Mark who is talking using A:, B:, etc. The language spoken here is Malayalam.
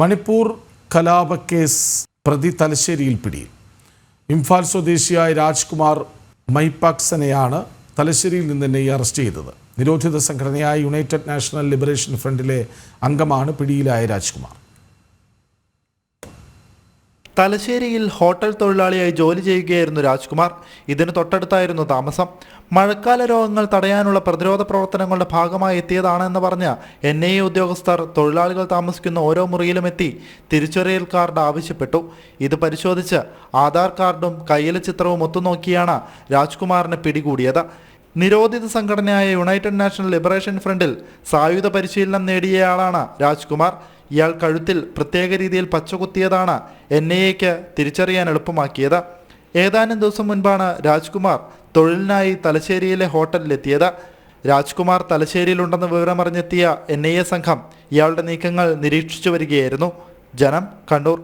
A: മണിപ്പൂർ കലാപക്കേസ് പ്രതി തലശ്ശേരിയിൽ പിടിയിൽ ഇംഫാൽ സ്വദേശിയായ രാജ്കുമാർ മൈപാക്സനെയാണ് തലശ്ശേരിയിൽ നിന്ന് തന്നെ അറസ്റ്റ് ചെയ്തത്. നിരോധിത സംഘടനയായ യുണൈറ്റഡ് നാഷണൽ ലിബറേഷൻ ഫ്രണ്ടിലെ അംഗമാണ് പിടിയിലായ രാജ്കുമാർ.
B: തലശ്ശേരിയിൽ ഹോട്ടൽ തൊഴിലാളിയായി ജോലി ചെയ്യുകയായിരുന്നു രാജ്കുമാർ. ഇതിന് തൊട്ടടുത്തായിരുന്നു താമസം. മഴക്കാല രോഗങ്ങൾ തടയാനുള്ള പ്രതിരോധ പ്രവർത്തനങ്ങളുടെ ഭാഗമായി എത്തിയതാണെന്ന് പറഞ്ഞ് എൻ ഐ ഉദ്യോഗസ്ഥർ തൊഴിലാളികൾ താമസിക്കുന്ന ഓരോ മുറിയിലും എത്തി തിരിച്ചറിയൽ കാർഡ് ആവശ്യപ്പെട്ടു. ഇത് പരിശോധിച്ച് ആധാർ കാർഡും കയ്യിലെ ചിത്രവും ഒത്തുനോക്കിയാണ് രാജ്കുമാറിനെ പിടികൂടിയത്. നിരോധിത സംഘടനയായ യുണൈറ്റഡ് നാഷണൽ ലിബറേഷൻ ഫ്രണ്ടിൽ സായുധ പരിശീലനം നേടിയയാളാണ് രാജ്കുമാർ. ഇയാൾ കഴുത്തിൽ പ്രത്യേക രീതിയിൽ പച്ചകുത്തിയതാണ് എൻ ഐ തിരിച്ചറിയാൻ എളുപ്പമാക്കിയത്. ഏതാനും ദിവസം മുൻപാണ് രാജ്കുമാർ തൊഴിലിനായി തലശ്ശേരിയിലെ ഹോട്ടലിലെത്തിയത്. രാജ്കുമാർ തലശ്ശേരിയിലുണ്ടെന്ന് വിവരമറിഞ്ഞെത്തിയ എൻ ഐ എ സംഘം ഇയാളുടെ നീക്കങ്ങൾ നിരീക്ഷിച്ചു വരികയായിരുന്നു. ജനം കണ്ണൂർ.